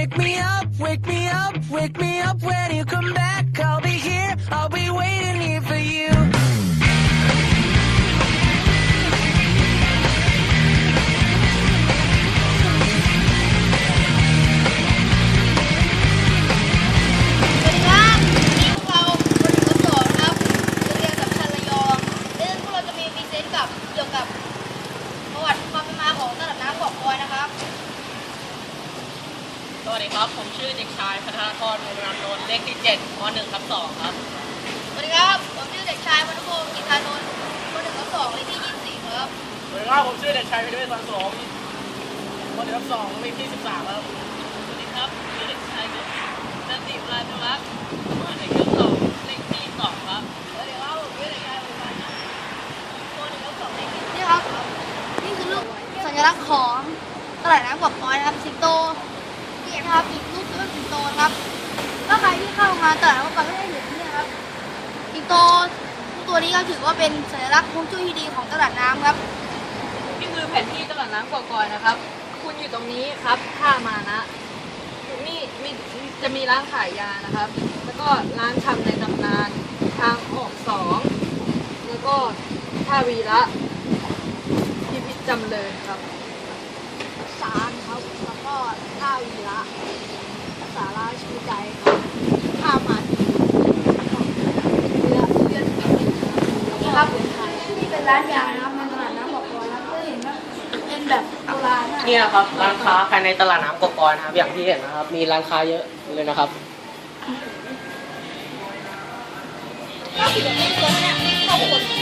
Wake me up, wake me up, wake me up when you come back. I'll be here, I'll be waiting วัสดีครับ ผมชื่อเด็กชายพัฒนากรมูลนามนนท์เลขที่7ม 1 ทับ2ครับ สวัสดีครับ ผมชื่อเด็กชายพนุพงศ์กิตานนท์คนหนึ่งก็สองเลขที่ยี่สิบสี่ครับ สวัสดีครับผมชื่อเด็กชายพิทเวศสันสมม 1 ทับ2เลขที่ 13 ครับ สวัสดีครับชื่อเด็กชายนันติวรานุรักษ์ม 1 ทับ2เลขที่ 2 ครับ สวัสดีครับ ผมชื่อเด็กชายบุญพันธ์คนหนึ่งก็สองเลขที่นี่ครับ นี่คือรูปสัญลักษณ์ของตลาดน้ำเกาะคอยนะครับสิงโต นี่นะครับอีกรูปคือสิงโตครับถ้าใครที่เข้ามาตลาดน้ำเกาะคอยก็ได้เห็นเนี่ยครับสิงโตตัวนี้ก็ถือว่าเป็นสัญลักษณ์ฮวงจุ้ยที่ดีของตลาดน้ำครับนี่คือแผนที่ตลาดน้ำก่อกอยนะครับ คุณอยู่ตรงนี้ครับท่ามานะนี่มีจะมีร้านขายยานะครับ แล้วก็ร้านชำในตำนานทางออกสองแล้วก็ท่าวีระพิพิธจำเลยครับศาลครับ แล้วก็ท่า วีระสาราชูใจครับท่ามันเรือเรือนี่ครับนี่เป็นร้านยานะครับในตลาดน้ำบอกกอนนะก็เห็นว่าเป็นแบบโบราณนี่นะครับร้านค้าภายในตลาดน้ำกอกอยนะครับ อย่างที่เห็นนะครับ มีร้านค้าเยอะเลยนะครับก็คือแบบนี้ตัวเนี้ยเข้าคน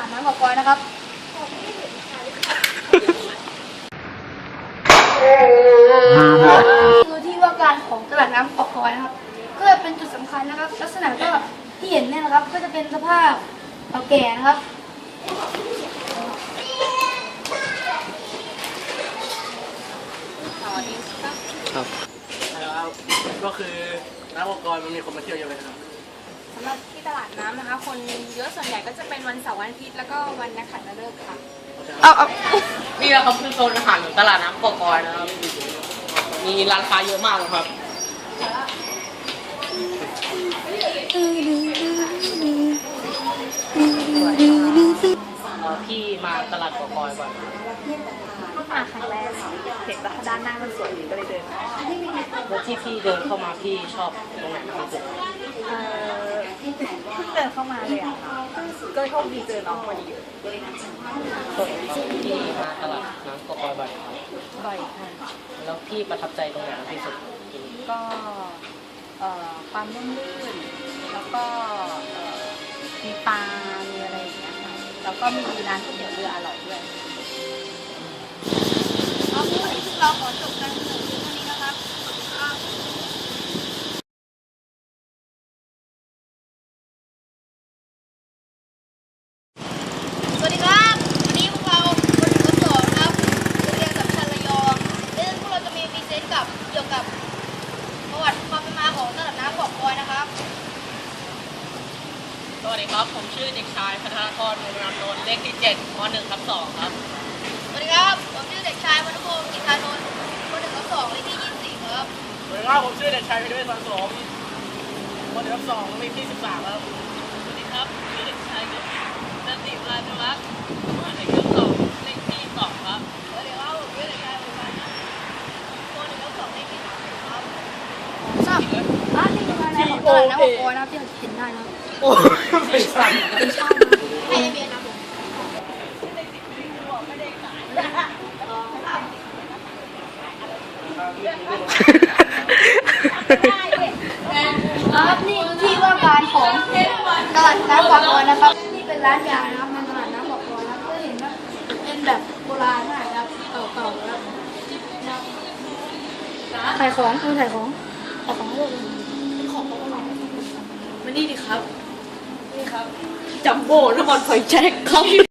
นี่ในตลาดน้ำบอกกอนนะครับคือที่ว่าการของตลาดน้ำเกาะคอยนะครับ ก็เป็นจุดสำคัญนะครับ ลักษณะก็ที่เห็นเนี่ยนะครับ ก็จะเป็นสภาพเก่าแก่นะครับครับแล้วก็คือน้ำกอกอยมันมีคนมาเที่ยวเยอะเลยครับำหรับที่ตลาดน้ำนะคะ คนเยอะส่วนใหญ่ก็จะเป็นวันเสาร์วันอาทิตย์แล้วก็วันนักขัตฤกษ์ค่ะ เอาเอานี่นะครับคือโซนอาหารของตลาดน้ำกอกอยนะครับ มีร้านค้าเยอะมากเลยครับเอ่อพี่มาตลาดกอกอยบ่อยไหมมาครั้งแรกค่ะเห็นว่าด้านหน้ามันสวยดีก็เลยเดินมาแล้วที่พี่เดินเข้ามาพี่ชอบตรงไหนมากที่สุด เออเพิ่ง เดินเข้ามาเลยอะค่ะก็โชคดีเจอน้องพอดีพี่มาตลาดน้ำกอกอยบ่อยไหมครับบ่อยค่ะแล้วพี่ประทับใจตรงไหนมากที่สุดก็เอ่อความร่มรื่น แล้วก็เอ่อมีปลา มีอะไรอย่างเงี้ยค่ะแล้วก็มีร้านก๋วยเตี๋ยวเรืออร่อยด้วย เอาพูดที่พวกเราขอจบการเสนอเพียงเท่านี้นะครับอะสวัสดีครับ วันนี้พวกเราคนหนึ่งก็สอนครับโรงเรียนสัมชัญระยองซึ่งพวกเราจะมีพรีเซนต์กับเกี่ยวกับประวัติความเป็นมาของตลาดน้ำเกาะคอยนะครับ สวัสดีครับ ผม ชื่อเด็กชายพัฒนากรมูลนามนนท์เลขที่7ม 1 ทับ2ครับ สวัสดีครับ ผมชื่อเด็กชายพนุพงศ์กิตานนท์คนหนึ่งก็สองเลขที่ยี่สิบสี่ครับ สวัสดีครับผมชื่อเด็กชายพิทเวศสันสมม1ทับ2เลขที่13ครับ สวัสดีครับชื่อเด็กชายนันติวรานุรักษ์ม1ทับ2เลขที่2ครับ สวัสดีครับผมชื่อเด็กชายบุญพันธ์คนหนึ่งก็สองเลขที่สามสิบครับทราบอะนี่คือภายในของตลาดน้ำบอกกอนนะครับที่เราเห็นได้นะครับ โอ้ไม่สั่นเป็นชาตินะให้ทะเบียนนะผมครับนี่ที่ว่าการของตลาดน้ำบางบอนนะครับนี่เป็นร้านยานะครับในตลาดน้ำบางบอนนะครับก็เห็นว่าเป็นแบบโบราณมากนะครับเก่าๆแล้วนะครับขายของคุณขายของขายของเลยของเขาอะไรมานี่ดิครับ ครับจัมโบ้น้ำมันไฟแจ็คครับ